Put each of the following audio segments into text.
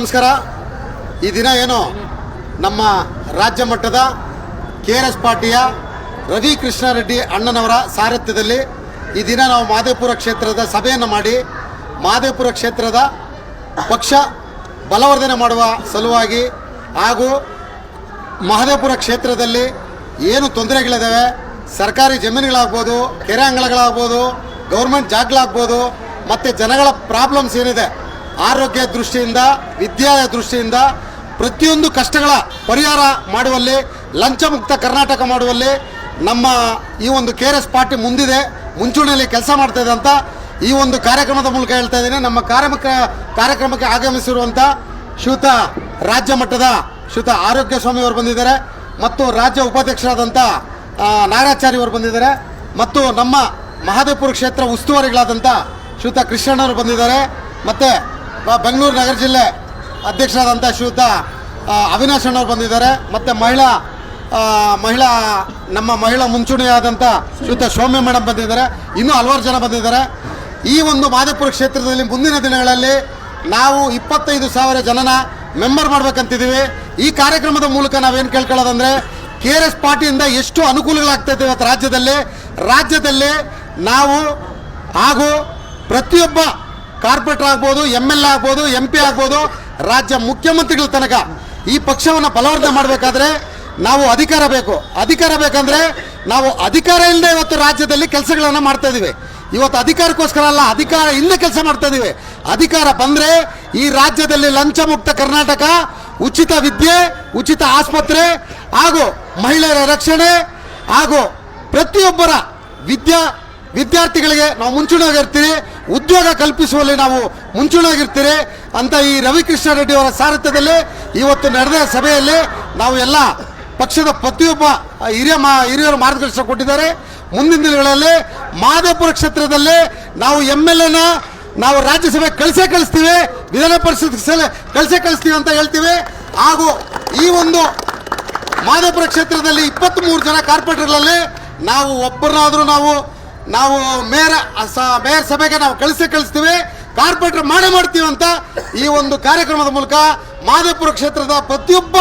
ನಮಸ್ಕಾರ. ಈ ದಿನ ಏನು? ನಮ್ಮ ರಾಜ್ಯ ಮಟ್ಟದ ಕೆ ಆರ್ ಎಸ್ ಪಾರ್ಟಿಯ ರವಿ ಕೃಷ್ಣಾರೆಡ್ಡಿ ಅಣ್ಣನವರ ಸಾರಥ್ಯದಲ್ಲಿ ಈ ದಿನ ನಾವು ಮಾದೇಪುರ ಕ್ಷೇತ್ರದ ಸಭೆಯನ್ನು ಮಾಡಿ, ಮಾದೇಪುರ ಕ್ಷೇತ್ರದ ಪಕ್ಷ ಬಲವರ್ಧನೆ ಮಾಡುವ ಸಲುವಾಗಿ ಹಾಗೂ ಮಹದೇಪುರ ಕ್ಷೇತ್ರದಲ್ಲಿ ಏನು ತೊಂದರೆಗಳಿದ್ದಾವೆ ಸರ್ಕಾರಿ ಜಮೀನುಗಳಾಗ್ಬೋದು, ಕೆರೆ ಅಂಗಳಗಳಾಗ್ಬೋದು, ಗೌರ್ಮೆಂಟ್ ಜಾಗಗಳಾಗ್ಬೋದು, ಮತ್ತು ಜನಗಳ ಪ್ರಾಬ್ಲಮ್ಸ್ ಏನಿದೆ ಆರೋಗ್ಯ ದೃಷ್ಟಿಯಿಂದ ವಿದ್ಯಾ ದೃಷ್ಟಿಯಿಂದ ಪ್ರತಿಯೊಂದು ಕಷ್ಟಗಳ ಪರಿಹಾರ ಮಾಡುವಲ್ಲಿ ಲಂಚ ಮುಕ್ತ ಕರ್ನಾಟಕ ಮಾಡುವಲ್ಲಿ ನಮ್ಮ ಈ ಒಂದು ಕೆ ಆರ್ ಎಸ್ ಪಾರ್ಟಿ ಮುಂದಿದೆ. ಮುಂಚೂಣಿಯಲ್ಲಿ ಕೆಲಸ ಮಾಡ್ತಾ ಇದೆ ಅಂತ ಈ ಒಂದು ಕಾರ್ಯಕ್ರಮದ ಮೂಲಕ ಹೇಳ್ತಾ ಇದ್ದೀನಿ. ನಮ್ಮ ಕಾರ್ಯಕ್ರಮಕ್ಕೆ ಕಾರ್ಯಕ್ರಮಕ್ಕೆ ಆಗಮಿಸಿರುವಂಥ ಶ್ರೀಯುತ ರಾಜ್ಯ ಮಟ್ಟದ ಶ್ರೀಯುತ ಆರೋಗ್ಯ ಸ್ವಾಮಿ ಅವರು ಬಂದಿದ್ದಾರೆ ಮತ್ತು ರಾಜ್ಯ ಉಪಾಧ್ಯಕ್ಷರಾದಂಥ ಅವರು ಬಂದಿದ್ದಾರೆ ಮತ್ತು ನಮ್ಮ ಮಹಾದೇವಪುರ ಕ್ಷೇತ್ರ ಉಸ್ತುವಾರಿಗಳಾದಂಥ ಶ್ರೀಯುತ ಕೃಷ್ಣಣ್ಣವರು ಬಂದಿದ್ದಾರೆ. ಮತ್ತು ಬೆಂಗಳೂರು ನಗರ ಜಿಲ್ಲೆ ಅಧ್ಯಕ್ಷರಾದಂಥ ಶ್ರೀಯುತ ಅವಿನಾಶ್ ಅಣ್ಣವ್ರು ಬಂದಿದ್ದಾರೆ. ಮತ್ತು ಮಹಿಳಾ ಮಹಿಳಾ, ನಮ್ಮ ಮಹಿಳಾ ಮುಂಚೂಣಿಯಾದಂಥ ಶ್ರೀಯುತ ಸೌಮ್ಯ ಮೇಡಮ್ ಬಂದಿದ್ದಾರೆ. ಇನ್ನೂ ಹಲವಾರು ಜನ ಬಂದಿದ್ದಾರೆ. ಈ ಒಂದು ಮಾದೇಪುರ ಕ್ಷೇತ್ರದಲ್ಲಿ ಮುಂದಿನ ದಿನಗಳಲ್ಲಿ ನಾವು ಇಪ್ಪತ್ತೈದು ಸಾವಿರ ಜನನ ಮೆಂಬರ್ ಮಾಡ್ಬೇಕಂತಿದ್ದೀವಿ. ಈ ಕಾರ್ಯಕ್ರಮದ ಮೂಲಕ ನಾವೇನು ಕೇಳ್ಕೊಳ್ಳೋದಂದರೆ, ಕೆ ಆರ್ ಎಸ್ ಪಾರ್ಟಿಯಿಂದ ಎಷ್ಟು ಅನುಕೂಲಗಳಾಗ್ತಾ ಇದೆ ಇವತ್ತು ರಾಜ್ಯದಲ್ಲಿ ರಾಜ್ಯದಲ್ಲಿ ನಾವು ಹಾಗೂ ಪ್ರತಿಯೊಬ್ಬ ಕಾರ್ಪೊರೇಟರ್ ಆಗ್ಬೋದು ಎಂ ಎಲ್ ಎ ಆಗ್ಬೋದು ಎಂ ಪಿ ಆಗ್ಬೋದು, ರಾಜ್ಯ ಮುಖ್ಯಮಂತ್ರಿಗಳ ತನಕ ಈ ಪಕ್ಷವನ್ನು ಬಲವರ್ಧನೆ ಮಾಡಬೇಕಾದ್ರೆ ನಾವು ಅಧಿಕಾರ ಬೇಕು. ಅಧಿಕಾರ ಬೇಕಂದ್ರೆ ನಾವು ಅಧಿಕಾರ ಇಲ್ಲದೆ ಇವತ್ತು ರಾಜ್ಯದಲ್ಲಿ ಕೆಲಸಗಳನ್ನು ಮಾಡ್ತಾ ಇದೀವಿ. ಇವತ್ತು ಅಧಿಕಾರಕ್ಕೋಸ್ಕರ ಅಲ್ಲ, ಅಧಿಕಾರ ಇಲ್ಲದೆ ಕೆಲಸ ಮಾಡ್ತಾ ಇದೀವಿ. ಅಧಿಕಾರ ಬಂದ್ರೆ ಈ ರಾಜ್ಯದಲ್ಲಿ ಲಂಚ ಮುಕ್ತ ಕರ್ನಾಟಕ, ಉಚಿತ ವಿದ್ಯೆ, ಉಚಿತ ಆಸ್ಪತ್ರೆ ಹಾಗೂ ಮಹಿಳೆಯರ ರಕ್ಷಣೆ ಹಾಗೂ ಪ್ರತಿಯೊಬ್ಬರ ವಿದ್ಯಾ ವಿದ್ಯಾರ್ಥಿಗಳಿಗೆ ನಾವು ಮುಂಚೂಣಿಯಾಗಿರ್ತೀರಿ ಉದ್ಯೋಗ ಕಲ್ಪಿಸುವಲ್ಲಿ ನಾವು ಮುಂಚೂಣಿಯಾಗಿರ್ತೀರಿ ಅಂತ ಈ ರವಿಕೃಷ್ಣ ರೆಡ್ಡಿ ಅವರ ಸಾರಥ್ಯದಲ್ಲಿ ಇವತ್ತು ನಡೆದ ಸಭೆಯಲ್ಲಿ ನಾವು ಎಲ್ಲ ಪಕ್ಷದ ಪ್ರತಿಯೊಬ್ಬ ಹಿರಿಯ ಮಾ, ಹಿರಿಯರು ಮಾರ್ಗದರ್ಶನ ಕೊಟ್ಟಿದ್ದಾರೆ. ಮುಂದಿನ ದಿನಗಳಲ್ಲಿ ಮಾದೇಪುರ ಕ್ಷೇತ್ರದಲ್ಲಿ ನಾವು ಎಂ ಎಲ್ ಎನ ನಾವು ರಾಜ್ಯಸಭೆ ಕಳಿಸೇ ಕಳಿಸ್ತೀವಿ, ವಿಧಾನ ಪರಿಷತ್ ಕಳಿಸೇ ಕಳಿಸ್ತೀವಿ ಅಂತ ಹೇಳ್ತೀವಿ. ಹಾಗೂ ಈ ಒಂದು ಮಾದೇಪುರ ಕ್ಷೇತ್ರದಲ್ಲಿ ಇಪ್ಪತ್ತ್ಮೂರು ಜನ ಕಾರ್ಪೊರೇಟರ್ಗಳಲ್ಲಿ ನಾವು ಒಬ್ಬರನ್ನಾದರೂ ನಾವು ನಾವು ಮೇಯರ್ ಮೇಯರ್ ಸಭೆಗೆ ನಾವು ಕಳಿಸಿ ಕಳಿಸ್ತೀವಿ. ಕಾರ್ಪೊರೇಟರ್ ಮಾಡೇ ಮಾಡ್ತೀವಿ ಅಂತ ಈ ಒಂದು ಕಾರ್ಯಕ್ರಮದ ಮೂಲಕ ಮಾದೇಪುರ ಕ್ಷೇತ್ರದ ಪ್ರತಿಯೊಬ್ಬ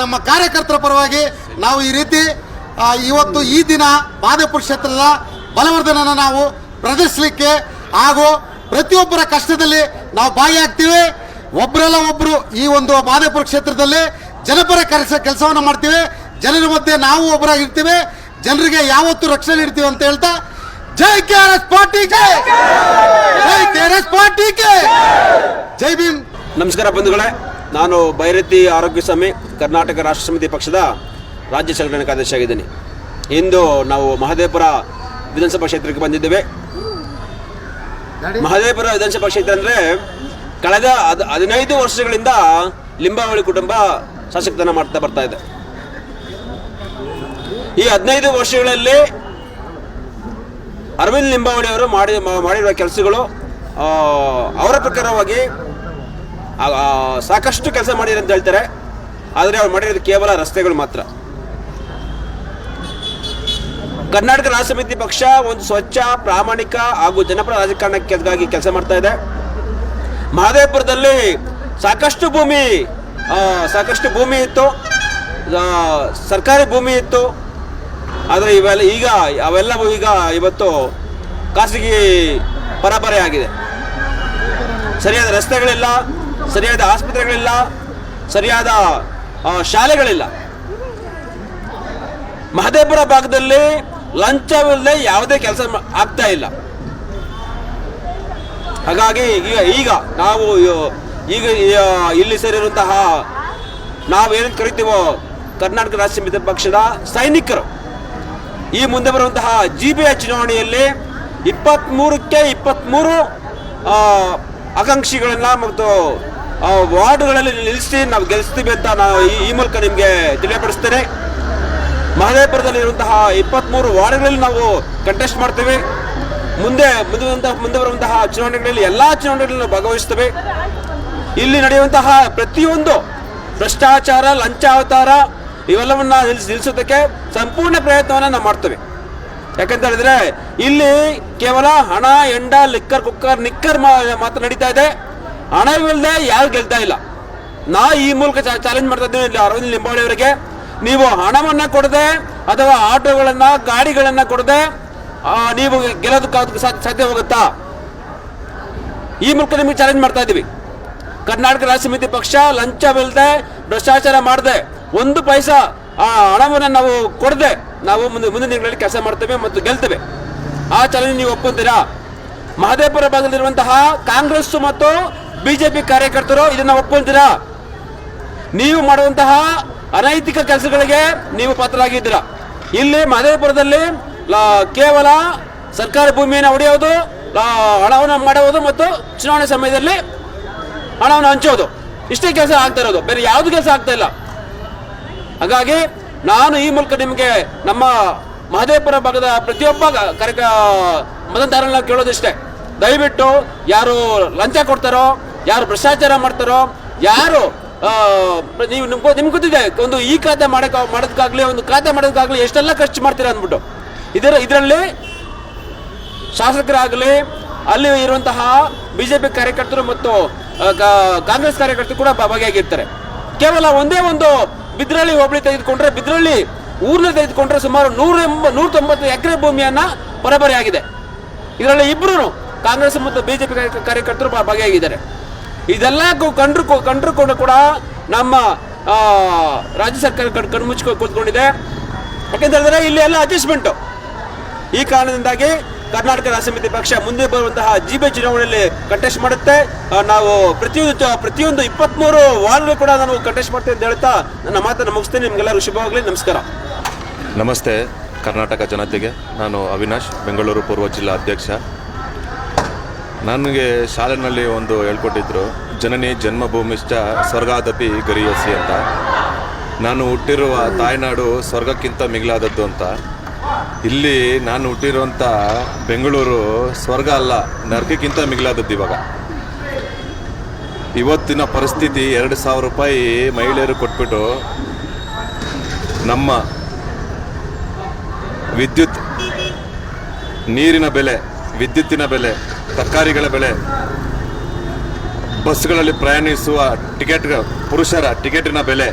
ನಮ್ಮ ಕಾರ್ಯಕರ್ತರ ಪರವಾಗಿ ನಾವು ಈ ರೀತಿ ಇವತ್ತು ಈ ದಿನ ಮಾದೇಪುರ ಕ್ಷೇತ್ರದ ಬಲವರ್ಧನೆಯನ್ನು ನಾವು ಪ್ರದರ್ಶಿಸಲಿಕ್ಕೆ ಹಾಗೂ ಪ್ರತಿಯೊಬ್ಬರ ಕಷ್ಟದಲ್ಲಿ ನಾವು ಭಾಗಿಯಾಗ್ತೀವಿ. ಒಬ್ಬರಲ್ಲ ಒಬ್ಬರು ಈ ಒಂದು ಮಾದೇಪುರ ಕ್ಷೇತ್ರದಲ್ಲಿ ಜನಪರ ಕೆಲಸ, ಕೆಲಸವನ್ನು ಮಾಡ್ತೀವಿ. ಜನರ ಮಧ್ಯೆ ನಾವು ಒಬ್ಬರಾಗಿರ್ತೀವಿ. ಜನರಿಗೆ ಯಾವತ್ತು ರಕ್ಷಣೆ ಇರ್ತೀವಿ ಅಂತ ಹೇಳ್ತಾ, ಜೈ ಕೆ ಆರ್ ಎಸ್ ಪಾರ್ಟಿಗೆ ಜೈ ಕೆ ಆರ್ ಎಸ್ ಪಾರ್ಟಿಗೆ ಜೈ ಭೀಮ್! ನಮಸ್ಕಾರ ಬಂಧುಗಳೇ, ನಾನು ಭೈರತಿ ಆರೋಗ್ಯ ಸ್ವಾಮಿ ಕರ್ನಾಟಕ ರಾಷ್ಟ್ರ ಸಮಿತಿ ಪಕ್ಷದ ರಾಜ್ಯ ಸಂಘಟನೆ ಕಾರ್ಯದರ್ಶಿ ಆಗಿದ್ದೀನಿ. ಇಂದು ನಾವು ಮಹದೇವಪುರ ವಿಧಾನಸಭಾ ಕ್ಷೇತ್ರಕ್ಕೆ ಬಂದಿದ್ದೇವೆ. ಮಹದೇವಪುರ ವಿಧಾನಸಭಾ ಕ್ಷೇತ್ರ ಅಂದರೆ ಕಳೆದ ಹದ್ ಹದಿನೈದು ವರ್ಷಗಳಿಂದ ಲಿಂಬಾವಳಿ ಕುಟುಂಬ ಶಾಸಕತನ ಮಾಡ್ತಾ ಬರ್ತಾ ಇದೆ. ಈ ಹದಿನೈದು ವರ್ಷಗಳಲ್ಲಿ ಅರವಿಂದ್ ಲಿಂಬಾವಳಿ ಅವರು ಮಾಡಿ ಮಾಡಿರುವ ಕೆಲಸಗಳು ಅವರ ಪ್ರಕಾರವಾಗಿ ಸಾಕಷ್ಟು ಕೆಲಸ ಮಾಡಿದ್ದಾರೆ ಅಂತ ಹೇಳ್ತಾರೆ. ಆದರೆ ಅವ್ರು ಮಾಡಿರೋದು ಕೇವಲ ರಸ್ತೆಗಳು ಮಾತ್ರ. ಕರ್ನಾಟಕ ರಾಜ್ಯ ಸಮಿತಿ ಪಕ್ಷ ಒಂದು ಸ್ವಚ್ಛ, ಪ್ರಾಮಾಣಿಕ ಹಾಗೂ ಜನಪರ ರಾಜಕಾರಣಕ್ಕಾಗಿ ಕೆಲಸ ಮಾಡ್ತಾ ಇದೆ. ಮಹದೇವಪುರದಲ್ಲಿ ಸಾಕಷ್ಟು ಭೂಮಿ ಸಾಕಷ್ಟು ಭೂಮಿ ಇತ್ತು. ಸರ್ಕಾರಿ ಭೂಮಿ ಇತ್ತು. ಆದರೆ ಇವೆಲ್ಲ ಈಗ ಅವೆಲ್ಲವೂ ಈಗ ಇವತ್ತು ಖಾಸಗಿ ಪರಂಪರೆ ಆಗಿದೆ. ಸರಿಯಾದ ರಸ್ತೆಗಳಿಲ್ಲ, ಸರಿಯಾದ ಆಸ್ಪತ್ರೆಗಳಿಲ್ಲ, ಸರಿಯಾದ ಶಾಲೆಗಳಿಲ್ಲ. ಮಹದೇವಪುರ ಭಾಗದಲ್ಲಿ ಲಂಚವಿಲ್ಲದೆ ಯಾವುದೇ ಕೆಲಸ ಆಗ್ತಾ ಇಲ್ಲ. ಹಾಗಾಗಿ ಈಗ ಈಗ ನಾವು ಈಗ ಇಲ್ಲಿ ಸೇರಿರುವಂತಹ ನಾವೇನು ಕರಿತೀವೋ ಕರ್ನಾಟಕ ರಾಷ್ಟ್ರೀಯ ಸಮಿತಿ ಪಕ್ಷದ ಸೈನಿಕರು. ಈ ಮುಂದೆ ಬರುವಂತಹ ಜಿ ಬಿ ಎಚ್ ಚುನಾವಣೆಯಲ್ಲಿ ಇಪ್ಪತ್ಮೂರಕ್ಕೆ ಇಪ್ಪತ್ತ್ಮೂರು ಆಕಾಂಕ್ಷಿಗಳನ್ನು ಮತ್ತು ವಾರ್ಡ್ಗಳಲ್ಲಿ ನಿಲ್ಲಿಸಿ ನಾವು ಗೆಲ್ಲಿಸ್ತೀವಿ ಅಂತ ನಾವು ಈ- ಈ ಮೂಲಕ ನಿಮಗೆ ತಿಳಿಯಪಡಿಸ್ತೇನೆ. ಮಹದೇಪುರದಲ್ಲಿರುವಂತಹ ಇಪ್ಪತ್ತ್ಮೂರು ವಾರ್ಡ್ಗಳಲ್ಲಿ ನಾವು ಕಂಟೆಸ್ಟ್ ಮಾಡ್ತೇವೆ. ಮುಂದೆ ಮುಂದೆ ಮುಂದೆ ಬರುವಂತಹ ಚುನಾವಣೆಗಳಲ್ಲಿ ಎಲ್ಲ ಚುನಾವಣೆಗಳಲ್ಲಿ ನಾವು ಭಾಗವಹಿಸ್ತೇವೆ. ಇಲ್ಲಿ ನಡೆಯುವಂತಹ ಪ್ರತಿಯೊಂದು ಭ್ರಷ್ಟಾಚಾರ, ಲಂಚಾವತಾರ ಇವೆಲ್ಲವನ್ನ ನಿಲ್ಲಿಸ್ ನಿಲ್ಲಿಸೋದಕ್ಕೆ ಸಂಪೂರ್ಣ ಪ್ರಯತ್ನವನ್ನು ನಾವು ಮಾಡ್ತೇವೆ. ಯಾಕಂತ ಹೇಳಿದ್ರೆ ಇಲ್ಲಿ ಕೇವಲ ಹಣ, ಎಂಡ, ಲಿಕ್ಕರ್, ಕುಕ್ಕರ್, ನಿಕ್ಕರ್ ಮಾತ್ರ ನಡೀತಾ ಇದೆ. ಹಣವಿಲ್ಲದೆ ಯಾರು ಗೆಲ್ತಾ ಇಲ್ಲ. ನಾ ಈ ಮೂಲಕ ಚಾಲೆಂಜ್ ಮಾಡ್ತಾ ಇದ್ದೀನಿ ಅರವಿಂದ್ ಲಿಂಬಾವಳಿ ಅವರಿಗೆ. ನೀವು ಹಣವನ್ನ ಕೊಡದೆ ಅಥವಾ ಆಟೋಗಳನ್ನ, ಗಾಡಿಗಳನ್ನ ಕೊಡದೆ ನೀವು ಗೆಲ್ಲೋದಕ್ಕೆ ಸಾಧ್ಯ ಹೋಗುತ್ತಾ? ಈ ಮೂಲಕ ನಿಮಗೆ ಚಾಲೆಂಜ್ ಮಾಡ್ತಾ ಇದ್ದೀವಿ ಕರ್ನಾಟಕ ರಾಜ್ಯ ಸಮಿತಿ ಪಕ್ಷ ಲಂಚವಿಲ್ಲದೆ ಭ್ರಷ್ಟಾಚಾರ ಮಾಡದೆ. ಒಂದು ಪೈಸ, ಆ ಹಣವನ್ನು ನಾವು ಕೊಡದೆ, ನಾವು ಮುಂದೆ ಮುಂದಿನ ದಿನಗಳಲ್ಲಿ ಕೆಲಸ ಮಾಡ್ತೇವೆ ಮತ್ತು ಗೆಲ್ತೇವೆ. ಆ ಚಾಲೆಂಜ್ ನೀವು ಒಪ್ಪುತ್ತೀರಾ ಮಹದೇವಪುರ ಭಾಗದಲ್ಲಿರುವಂತಹ ಕಾಂಗ್ರೆಸ್ ಮತ್ತು ಬಿಜೆಪಿ ಕಾರ್ಯಕರ್ತರು ಇದನ್ನ ಒಪ್ಪುತ್ತೀರಾ ನೀವು ಮಾಡುವಂತಹ ಅನೈತಿಕ ಕೆಲಸಗಳಿಗೆ ನೀವು ಪಾತ್ರರಾಗಿದ್ದೀರಾ? ಇಲ್ಲಿ ಮಹದೇವಪುರದಲ್ಲಿ ಕೇವಲ ಸರ್ಕಾರಿ ಭೂಮಿಯನ್ನು ಹೊಡೆಯೋದು ಹಣವನ್ನು ಮಾಡುವುದು ಮತ್ತು ಚುನಾವಣೆ ಸಮಯದಲ್ಲಿ ಹಣವನ್ನು ಹಂಚೋದು. ಇಷ್ಟೇ ಕೆಲಸ ಆಗ್ತಾ ಇರೋದು. ಬೇರೆ ಯಾವುದು ಕೆಲಸ ಆಗ್ತಾ ಇಲ್ಲ. ಹಾಗಾಗಿ ನಾನು ಈ ಮೂಲಕ ನಿಮಗೆ ನಮ್ಮ ಮಹದೇವಪುರ ಭಾಗದ ಪ್ರತಿಯೊಬ್ಬ ಕಾರ್ಯಕ ಮತದಾರರನ್ನ ಕೇಳೋದಿಷ್ಟೇ. ದಯವಿಟ್ಟು ಯಾರು ಲಂಚ ಕೊಡ್ತಾರೋ, ಯಾರು ಭ್ರಷ್ಟಾಚಾರ ಮಾಡ್ತಾರೋ, ಯಾರು ನೀವು ನಿಮ್ಗೆ ನಿಮ್ಗೆ ಗೊತ್ತಿದೆ, ಒಂದು ಈ ಖಾತೆ ಮಾಡಕ್ ಮಾಡೋದಕ್ಕಾಗಲಿ ಒಂದು ಖಾತೆ ಮಾಡೋದಕ್ಕಾಗಲಿ ಎಷ್ಟೆಲ್ಲ ಖರ್ಚು ಮಾಡ್ತೀರಾ ಅಂದ್ಬಿಟ್ಟು. ಇದರ ಇದರಲ್ಲಿ ಶಾಸಕರಾಗಲಿ, ಅಲ್ಲಿ ಇರುವಂತಹ ಬಿಜೆಪಿ ಕಾರ್ಯಕರ್ತರು ಮತ್ತು ಕಾಂಗ್ರೆಸ್ ಕಾರ್ಯಕರ್ತರು ಕೂಡ ಭಾಗಿಯಾಗಿರ್ತಾರೆ ಕೇವಲ ಒಂದೇ ಒಂದು ಬಿದ್ರಳ್ಳಿ ಹೋಬಳಿ ತೆಗೆದುಕೊಂಡ್ರೆ ಬಿದ್ರಳ್ಳಿ ಊರ್ನ ತೆಗೆದುಕೊಂಡ್ರೆ ಸುಮಾರು ನೂರ ಎಂಬ, ನೂರ ತೊಂಬತ್ತು ಎಕರೆ ಭೂಮಿಯನ್ನ ಪರಬರಿ ಆಗಿದೆ ಇದರಲ್ಲಿ ಇಬ್ಬರು ಕಾಂಗ್ರೆಸ್ ಮತ್ತು ಬಿಜೆಪಿ ಕಾರ್ಯಕರ್ತರು ಭಾಗಿಯಾಗಿದ್ದಾರೆ ಇದೆಲ್ಲ ಕಂಡ್ರು ಕಂಡ್ರು ಕೂಡ ಕೂಡ ನಮ್ಮ ರಾಜ್ಯ ಸರ್ಕಾರ ಕಣ್ ಕಣ್ಮುಚ್ಚಿ ಕೂತ್ಕೊಂಡಿದೆ. ಯಾಕೆಂತ ಹೇಳಿದ್ರೆ ಇಲ್ಲಿ ಎಲ್ಲ ಅಡ್ಜಸ್ಟ್ಮೆಂಟು ಈ ಕಾರಣದಿಂದಾಗಿ ಕರ್ನಾಟಕ ರಾಜ್ಯ ಪಕ್ಷ ಮುಂದೆ ಬರುವಂತಹ ಜಿ ಬಿ ಚುನಾವಣೆಯಲ್ಲಿ ಕಂಟೆಸ್ಟ್ ಮಾಡುತ್ತೆ. ನಾವು ಪ್ರತಿಯೊಂದು ಪ್ರತಿಯೊಂದು ಇಪ್ಪತ್ಮೂರು ವಾರ್ಡ್ ಕೂಡ ನಾನು ಕಂಟೆಸ್ಟ್ ಮಾಡ್ತೇವೆ ಅಂತ ಹೇಳ್ತಾ ನನ್ನ ಮಾತನ್ನು ಮುಗಿಸ್ತೇನೆ. ನಿಮ್ಗೆಲ್ಲರೂ ಶುಭವಾಗಲಿ. ನಮಸ್ಕಾರ. ನಮಸ್ತೆ, ಕರ್ನಾಟಕ ಜನತೆಗೆ. ನಾನು ಅವಿನಾಶ್, ಬೆಂಗಳೂರು ಪೂರ್ವ ಜಿಲ್ಲಾ ಅಧ್ಯಕ್ಷ. ನನಗೆ ಶಾಲೆನಲ್ಲಿ ಒಂದು ಹೇಳ್ಕೊಟ್ಟಿದ್ರು, ಜನನಿ ಜನ್ಮಭೂಮಿಶ್ಚ ಸ್ವರ್ಗಾದಪಿ ಗರಿಯಸಿ ಅಂತ. ನಾನು ಹುಟ್ಟಿರುವ ತಾಯ್ನಾಡು ಸ್ವರ್ಗಕ್ಕಿಂತ ಮಿಗಿಲಾದದ್ದು ಅಂತ. ಇಲ್ಲಿ ನಾನು ಹುಟ್ಟಿರುವಂಥ ಬೆಂಗಳೂರು ಸ್ವರ್ಗ ಅಲ್ಲ, ನರಕಕ್ಕಿಂತ ಮಿಗಿಲಾದದ್ದು ಇವಾಗ. ಇವತ್ತಿನ ಪರಿಸ್ಥಿತಿ ಎರಡು ಸಾವಿರ ರೂಪಾಯಿ ಮಹಿಳೆಯರು ಕೊಟ್ಬಿಟ್ಟು ನಮ್ಮ ವಿದ್ಯುತ್, ನೀರಿನ ಬೆಲೆ, ವಿದ್ಯುತ್ತಿನ ಬೆಲೆ, ತರಕಾರಿಗಳ ಬೆಲೆ, ಬಸ್ಗಳಲ್ಲಿ ಪ್ರಯಾಣಿಸುವ ಟಿಕೆಟ್ ಪುರುಷರ ಟಿಕೆಟಿನ ಬೆಲೆ,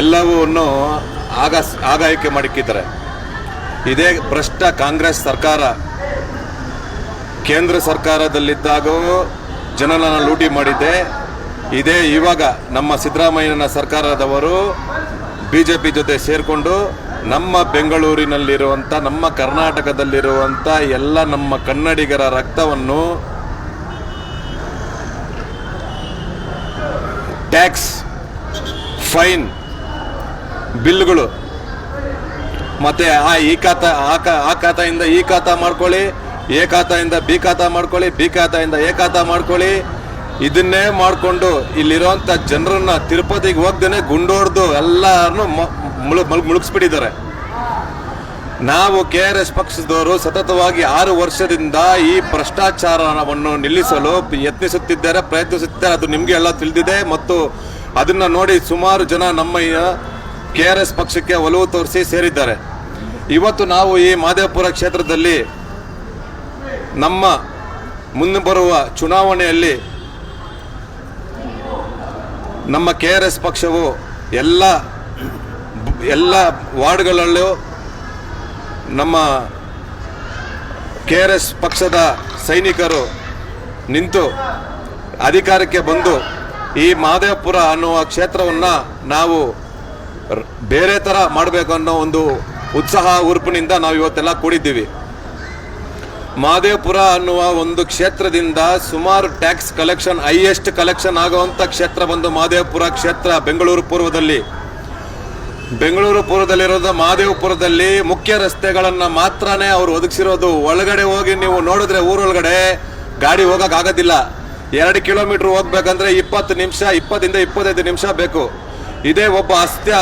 ಎಲ್ಲವನ್ನೂ ಆಗ ಆಗಾಯಿಕೆ ಮಾಡಿಕ್ಕಿದ್ದಾರೆ. ಇದೇ ಭ್ರಷ್ಟ ಕಾಂಗ್ರೆಸ್ ಸರ್ಕಾರ ಕೇಂದ್ರ ಸರ್ಕಾರದಲ್ಲಿದ್ದಾಗೂ ಜನರನ್ನ ಲೂಟಿ ಮಾಡಿದೆ ಇದೇ ಇವಾಗ ನಮ್ಮ ಸಿದ್ದರಾಮಯ್ಯನ ಸರ್ಕಾರದವರು ಬಿ ಜೆ ಪಿ ಜೊತೆ ಸೇರಿಕೊಂಡು ನಮ್ಮ ಬೆಂಗಳೂರಿನಲ್ಲಿರುವಂಥ ನಮ್ಮ ಕರ್ನಾಟಕದಲ್ಲಿರುವಂಥ ಎಲ್ಲ ನಮ್ಮ ಕನ್ನಡಿಗರ ರಕ್ತವನ್ನು ಟ್ಯಾಕ್ಸ್ ಫೈನ್ ಬಿಲ್ಗಳು ಮತ್ತೆ ಆ ಈ ಖಾತ, ಆ ಖಾತೆಯಿಂದ ಈ ಖಾತ ಮಾಡ್ಕೊಳ್ಳಿ, ಎ ಖಾತೆಯಿಂದ ಬಿ ಖಾತ ಮಾಡ್ಕೊಳ್ಳಿ, ಬಿ ಖಾತೆಯಿಂದ ಎ ಖಾತ ಮಾಡ್ಕೊಳ್ಳಿ. ಇದನ್ನೇ ಮಾಡಿಕೊಂಡು ಇಲ್ಲಿರುವಂಥ ಜನರನ್ನ ತಿರುಪತಿಗೆ ಹೋಗ್ದೇನೆ ಗುಂಡೋಡ್ದು ಎಲ್ಲರನ್ನು ಮುಳುಗಿಸ್ಬಿಟ್ಟಿದ್ದಾರೆ. ನಾವು ಕೆ ಆರ್ ಎಸ್ ಪಕ್ಷದವರು ಸತತವಾಗಿ ಆರು ವರ್ಷದಿಂದ ಈ ಭ್ರಷ್ಟಾಚಾರವನ್ನು ನಿಲ್ಲಿಸಲು ಯತ್ನಿಸುತ್ತಿದ್ದಾರೆ, ಪ್ರಯತ್ನಿಸುತ್ತಿದ್ದಾರೆ. ಅದು ನಿಮಗೆ ಎಲ್ಲ ತಿಳಿದಿದೆ. ಮತ್ತು ಅದನ್ನ ನೋಡಿ ಸುಮಾರು ಜನ ನಮ್ಮ ಕೆ ಆರ್ ಎಸ್ ಪಕ್ಷಕ್ಕೆ ಒಲವು ತೋರಿಸಿ ಸೇರಿದ್ದಾರೆ. ಇವತ್ತು ನಾವು ಈ ಮಾದೇವಪುರ ಕ್ಷೇತ್ರದಲ್ಲಿ ನಮ್ಮ ಮುಂದೆ ಬರುವ ಚುನಾವಣೆಯಲ್ಲಿ ನಮ್ಮ ಕೆ ಆರ್ ಎಸ್ ಪಕ್ಷವು ಎಲ್ಲ ಎಲ್ಲ ವಾರ್ಡ್ಗಳಲ್ಲೂ ನಮ್ಮ ಕೆ ಆರ್ ಎಸ್ ಪಕ್ಷದ ಸೈನಿಕರು ನಿಂತು ಅಧಿಕಾರಕ್ಕೆ ಬಂದು ಈ ಮಾದೇವಪುರ ಅನ್ನುವ ಕ್ಷೇತ್ರವನ್ನು ನಾವು ಬೇರೆ ಥರ ಮಾಡಬೇಕು ಅನ್ನೋ ಒಂದು ಉತ್ಸಾಹ ಉರುಪಿನಿಂದ ನಾವು ಇವತ್ತೆಲ್ಲ ಕೂಡಿದ್ದೀವಿ. ಮಹದೇವಪುರ ಅನ್ನುವ ಒಂದು ಕ್ಷೇತ್ರದಿಂದ ಸುಮಾರು ಟ್ಯಾಕ್ಸ್ ಕಲೆಕ್ಷನ್, ಹೈಯೆಸ್ಟ್ ಕಲೆಕ್ಷನ್ ಆಗುವಂಥ ಕ್ಷೇತ್ರ ಬಂದು ಮಹದೇವಪುರ ಕ್ಷೇತ್ರ, ಬೆಂಗಳೂರು ಪೂರ್ವದಲ್ಲಿ. ಬೆಂಗಳೂರು ಪೂರ್ವದಲ್ಲಿರೋದು ಮಹದೇವಪುರದಲ್ಲಿ ಮುಖ್ಯ ರಸ್ತೆಗಳನ್ನು ಮಾತ್ರನೇ ಅವರು ಒದಗಿಸಿರೋದು. ಒಳಗಡೆ ಹೋಗಿ ನೀವು ನೋಡಿದ್ರೆ ಊರೊಳಗಡೆ ಗಾಡಿ ಹೋಗೋಕ್ಕಾಗೋದಿಲ್ಲ ಎರಡು ಕಿಲೋಮೀಟ್ರ್ ಹೋಗ್ಬೇಕಂದ್ರೆ ಇಪ್ಪತ್ತು ನಿಮಿಷ, ಇಪ್ಪತ್ತಿಂದ ಇಪ್ಪತ್ತೈದು ನಿಮಿಷ ಬೇಕು. ಇದೇ ಒಬ್ಬ ಅಸ್ತ್ಯ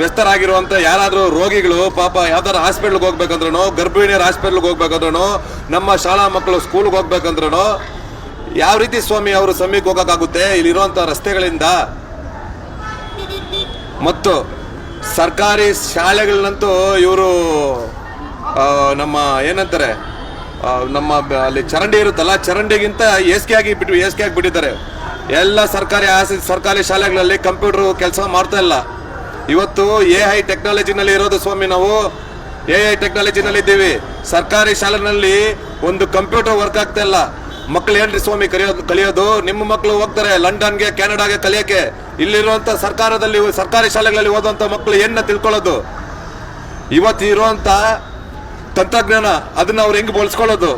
ವ್ಯಸ್ತರಾಗಿರುವಂತ ಯಾರಾದರೂ ರೋಗಿಗಳು, ಪಾಪ ಯಾವ್ದಾರು ಹಾಸ್ಪಿಟ್ಲ್ಗೆ ಹೋಗ್ಬೇಕಂದ್ರೂ ಗರ್ಭಿಣಿಯರ ಹಾಸ್ಪಿಟ್ಲ್ಗೆ ಹೋಗ್ಬೇಕಂದ್ರೂ ನಮ್ಮ ಶಾಲಾ ಮಕ್ಕಳು ಸ್ಕೂಲ್ಗೆ ಹೋಗ್ಬೇಕಂದ್ರೂ ಯಾವ ರೀತಿ ಸ್ವಾಮಿ ಅವರು ಸಮೀಪಕ್ಕೆ ಹೋಗೋಕ್ಕಾಗುತ್ತೆ? ಇಲ್ಲಿರುವಂಥ ರಸ್ತೆಗಳಿಂದ. ಮತ್ತು ಸರ್ಕಾರಿ ಶಾಲೆಗಳನ್ನಂತೂ ಇವರು ನಮ್ಮ ಏನಂತಾರೆ ನಮ್ಮ ಅಲ್ಲಿ ಚರಂಡಿ ಇರುತ್ತಲ್ಲ, ಚರಂಡಿಗಿಂತ ಏಸ್ಕೆ ಆಗಿ ಬಿಟ್ಟು ಏಸ್ಕೆ ಆಗಿ ಬಿಟ್ಟಿದ್ದಾರೆ. ಎಲ್ಲ ಸರ್ಕಾರಿ ಆಸ, ಸರ್ಕಾರಿ ಶಾಲೆಗಳಲ್ಲಿ ಕಂಪ್ಯೂಟರ್ ಕೆಲಸ ಮಾಡ್ತಾ ಇಲ್ಲ. ಇವತ್ತು ಎ ಐ ಟೆಕ್ನಾಲಜಿನಲ್ಲಿ ಇರೋದು ಸ್ವಾಮಿ ನಾವು. ಎ ಐ ಟೆಕ್ನಾಲಜಿನಲ್ಲಿ ಇದ್ದೀವಿ. ಸರ್ಕಾರಿ ಶಾಲೆನಲ್ಲಿ ಒಂದು ಕಂಪ್ಯೂಟರ್ ವರ್ಕ್ ಆಗ್ತಾ ಇಲ್ಲ. ಮಕ್ಳು ಏನ್ರಿ ಸ್ವಾಮಿ ಕಲಿಯೋದು ಕಲಿಯೋದು? ನಿಮ್ಮ ಮಕ್ಕಳು ಹೋಗ್ತಾರೆ ಲಂಡನ್ಗೆ, ಕೆನಡಾಗೆ ಕಲಿಯೋಕೆ. ಇಲ್ಲಿರುವಂತ ಸರ್ಕಾರದಲ್ಲಿ, ಸರ್ಕಾರಿ ಶಾಲೆಗಳಲ್ಲಿ ಓದುವಂತ ಮಕ್ಕಳು ಏನ ತಿಳ್ಕೊಳ್ಳೋದು? ಇವತ್ತು ಇರುವಂತ ತಂತ್ರಜ್ಞಾನ, ಅದನ್ನ ಅವ್ರು ಹೆಂಗ್ ಬಳಸ್ಕೊಳ್ಳೋದು?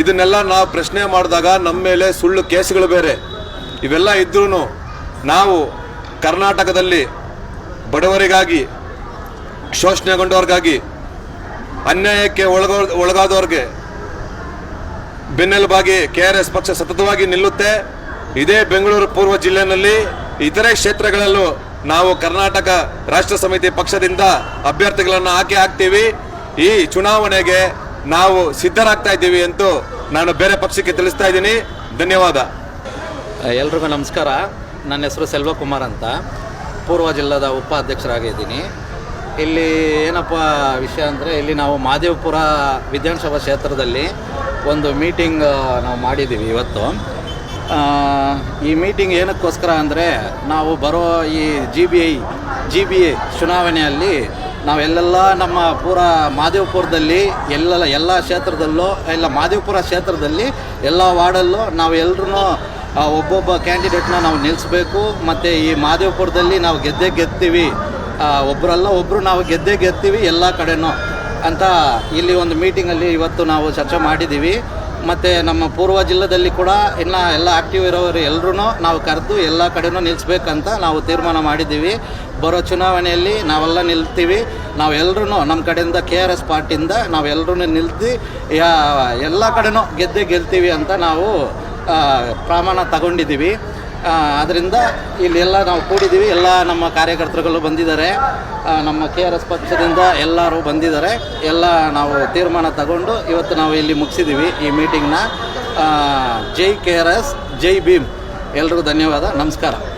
ಇದನ್ನೆಲ್ಲ ನಾವು ಪ್ರಶ್ನೆ ಮಾಡಿದಾಗ ನಮ್ಮ ಮೇಲೆ ಸುಳ್ಳು ಕೇಸುಗಳು ಬೇರೆ. ಇವೆಲ್ಲ ಇದ್ರೂ ನಾವು ಕರ್ನಾಟಕದಲ್ಲಿ ಬಡವರಿಗಾಗಿ, ಶೋಷಣೆಗೊಂಡವ್ರಿಗಾಗಿ, ಅನ್ಯಾಯಕ್ಕೆ ಒಳಗೋ, ಒಳಗಾದವ್ರಿಗೆ ಬೆನ್ನೆಲುಬಾಗಿ ಕೆ ಆರ್ ಎಸ್ ಪಕ್ಷ ಸತತವಾಗಿ ನಿಲ್ಲುತ್ತೆ. ಇದೇ ಬೆಂಗಳೂರು ಪೂರ್ವ ಜಿಲ್ಲೆಯಲ್ಲಿ ಇತರೆ ಕ್ಷೇತ್ರಗಳಲ್ಲೂ ನಾವು ಕರ್ನಾಟಕ ರಾಷ್ಟ್ರ ಸಮಿತಿ ಪಕ್ಷದಿಂದ ಅಭ್ಯರ್ಥಿಗಳನ್ನು ಆಯ್ಕೆ ಹಾಕ್ತೀವಿ ಈ ಚುನಾವಣೆಗೆ ನಾವು ಸಿದ್ಧರಾಗ್ತಾ ಇದ್ದೀವಿ ಅಂತೂ ನಾನು ಬೇರೆ ಪಕ್ಷಕ್ಕೆ ತಿಳಿಸ್ತಾ ಇದ್ದೀನಿ. ಧನ್ಯವಾದ. ಎಲ್ರಿಗೂ ನಮಸ್ಕಾರ. ನನ್ನ ಹೆಸರು ಸೆಲ್ವಕುಮಾರ್ ಅಂತ. ಪೂರ್ವ ಜಿಲ್ಲಾದ ಉಪಾಧ್ಯಕ್ಷರಾಗಿದ್ದೀನಿ ಇಲ್ಲಿ ಏನಪ್ಪ ವಿಷಯ ಅಂದರೆ, ಇಲ್ಲಿ ನಾವು ಮಾದೇವಪುರ ವಿಧಾನಸಭಾ ಕ್ಷೇತ್ರದಲ್ಲಿ ಒಂದು ಮೀಟಿಂಗ್ ನಾವು ಮಾಡಿದ್ದೀವಿ ಇವತ್ತು. ಈ ಮೀಟಿಂಗ್ ಏನಕ್ಕೋಸ್ಕರ ಅಂದರೆ, ನಾವು ಬರೋ ಈ G B I G B A ಚುನಾವಣೆಯಲ್ಲಿ ನಾವೆಲ್ಲೆಲ್ಲ ನಮ್ಮ ಪೂರ ಮಾದೇವಪುರದಲ್ಲಿ ಎಲ್ಲ ಎಲ್ಲ ಕ್ಷೇತ್ರದಲ್ಲೂ, ಎಲ್ಲ ಮಾದೇವಪುರ ಕ್ಷೇತ್ರದಲ್ಲಿ, ಎಲ್ಲ ವಾರ್ಡಲ್ಲೂ ನಾವು ಎಲ್ರೂ ಒಬ್ಬೊಬ್ಬ ಕ್ಯಾಂಡಿಡೇಟ್ನ ನಾವು ನಿಲ್ಲಿಸ್ಬೇಕು ಮತ್ತು ಈ ಮಾದೇವಪುರದಲ್ಲಿ ನಾವು ಗೆದ್ದೇ ಗೆದ್ತೀವಿ. ಒಬ್ಬರಲ್ಲ ಒಬ್ಬರು ನಾವು ಗೆದ್ದೇ ಗೆದ್ತೀವಿ ಎಲ್ಲ ಕಡೆನೂ ಅಂತ ಇಲ್ಲಿ ಒಂದು ಮೀಟಿಂಗಲ್ಲಿ ಇವತ್ತು ನಾವು ಚರ್ಚೆ ಮಾಡಿದ್ದೀವಿ. ಮತ್ತು ನಮ್ಮ ಪೂರ್ವ ಜಿಲ್ಲೆದಲ್ಲಿ ಕೂಡ ಇನ್ನು ಎಲ್ಲ ಆ್ಯಕ್ಟಿವ್ ಇರೋರು ಎಲ್ಲರೂ ನಾವು ಕರೆದು ಎಲ್ಲ ಕಡೆನೂ ನಿಲ್ಲಿಸ್ಬೇಕಂತ ನಾವು ತೀರ್ಮಾನ ಮಾಡಿದ್ದೀವಿ. ಬರೋ ಚುನಾವಣೆಯಲ್ಲಿ ನಾವೆಲ್ಲ ನಿಲ್ತೀವಿ. ನಾವೆಲ್ಲರೂ ನಮ್ಮ ಕಡೆಯಿಂದ ಕೆ ಆರ್ ಎಸ್ ಪಾರ್ಟಿಯಿಂದ ನಾವೆಲ್ಲರೂ ನಿಲ್ತು ಎಲ್ಲ ಕಡೆನೂ ಗೆದ್ದೇ ಗೆಲ್ತೀವಿ ಅಂತ ನಾವು ಪ್ರಮಾಣ ತಗೊಂಡಿದ್ದೀವಿ. ಅದರಿಂದ ಎಲ್ಲ ನಾವು ಕೂಡಿದ್ದೀವಿ. ಎಲ್ಲ ನಮ್ಮ ಕಾರ್ಯಕರ್ತರುಗಳು ಬಂದಿದ್ದಾರೆ. ನಮ್ಮ ಕೆ ಆರ್ ಎಸ್ ಪಕ್ಷದಿಂದ ಎಲ್ಲರೂ ಬಂದಿದ್ದಾರೆ. ಎಲ್ಲ ನಾವು ತೀರ್ಮಾನ ತಗೊಂಡು ಇವತ್ತು ನಾವು ಇಲ್ಲಿ ಮುಗಿಸಿದ್ದೀವಿ ಈ ಮೀಟಿಂಗ್ನ. ಜೈ ಕೆ ಆರ್ ಎಸ್, ಜೈ ಭೀಮ್. ಎಲ್ರಿಗೂ ಧನ್ಯವಾದ. ನಮಸ್ಕಾರ.